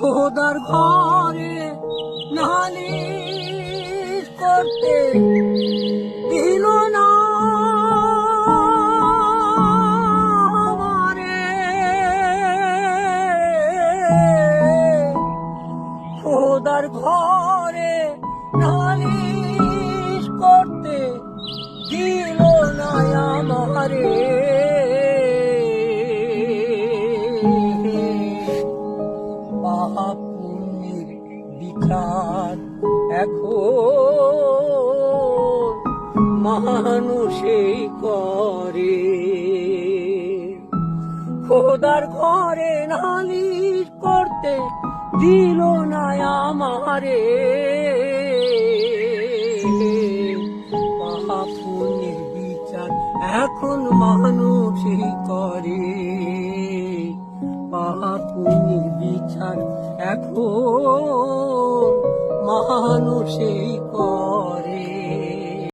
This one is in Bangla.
খোদার ঘরে নালিশ করতে দিল না। খোদার ঘরে নালিশ করতে দিল না আমারে। বিচার এখন মানুষেই করে। খোদার ঘরে নালিশ করতে দিল না আমারে। এখন মানুষই করে। পুণ্যের বিচার এখন মানুষই করে